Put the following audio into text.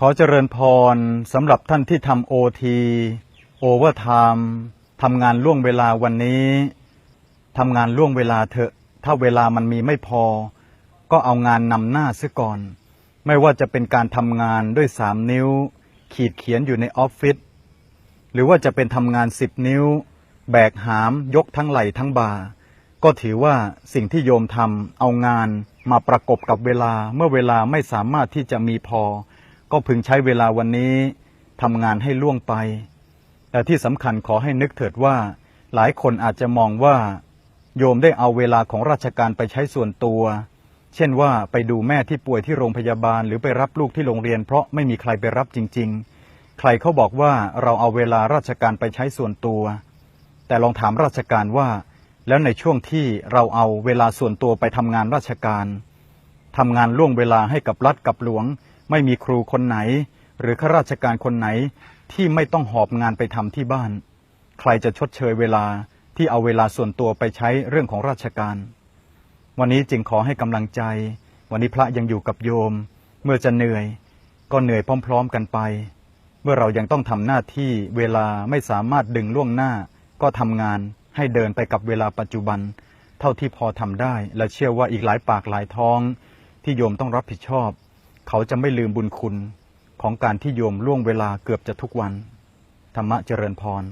ขอเจริญพรสำหรับท่านที่ทำโอทีโอเวอร์ไทม์ทำงานล่วงเวลาวันนี้ทำงานล่วงเวลาเถอะ ถ้าเวลามันมีไม่พอ ก็เอางานนำหน้าซะก่อน ไม่ว่าจะเป็นการทำงานด้วยสามนิ้ว ขีดเขียนอยู่ในออฟฟิศหรือว่าจะเป็นทำงานสิบนิ้ว แบกหามยกทั้งไหล่ทั้งบ่าก็ถือว่าสิ่งที่โยมทำเอางานมาประกบกับเวลาเมื่อเวลาไม่สามารถที่จะมีพอ ก็พึงใช้เวลาวันนี้ทำงานให้ล่วงไป แต่ที่สำคัญขอให้นึกเถิดว่า หลายคนอาจจะมองว่า โยมได้เอาเวลาของราชการไปใช้ส่วนตัว เช่นว่าไปดูแม่ที่ป่วยที่โรงพยาบาล หรือไปรับลูกที่โรงเรียน เพราะไม่มีใครไปรับจริง ๆ ใครเขาบอกว่าเราเอาเวลาราชการไปใช้ส่วนตัว แต่ลองถามราชการว่า แล้วในช่วงที่เราเอาเวลาส่วนตัวไปทำงานราชการทำงานล่วงเวลาให้กับรัฐกับหลวง ไม่มีครูคนไหน หรือข้าราชการคนไหนที่ไม่ต้องหอบงานไปทำที่บ้าน ใครจะชดเชยเวลาที่เอาเวลาส่วนตัวไปใช้เรื่องของราชการ วันนี้จึงขอให้กำลังใจ วันนี้พระยังอยู่กับโยม เมื่อจะเหนื่อย ก็เหนื่อยพร้อม ๆ กันไป เมื่อเรายังต้องทำหน้าที่เวลาไม่สามารถดึงล่วงหน้า ก็ทำงานให้เดินไปกับเวลาปัจจุบัน เท่าที่พอทำได้ และเชื่อว่าอีกหลายปากหลายท้อง ที่โยมต้องรับผิดชอบ เขาจะไม่ลืมบุญคุณของการที่โยมล่วงเวลาเกือบจะทุกวัน ธรรมะเจริญพร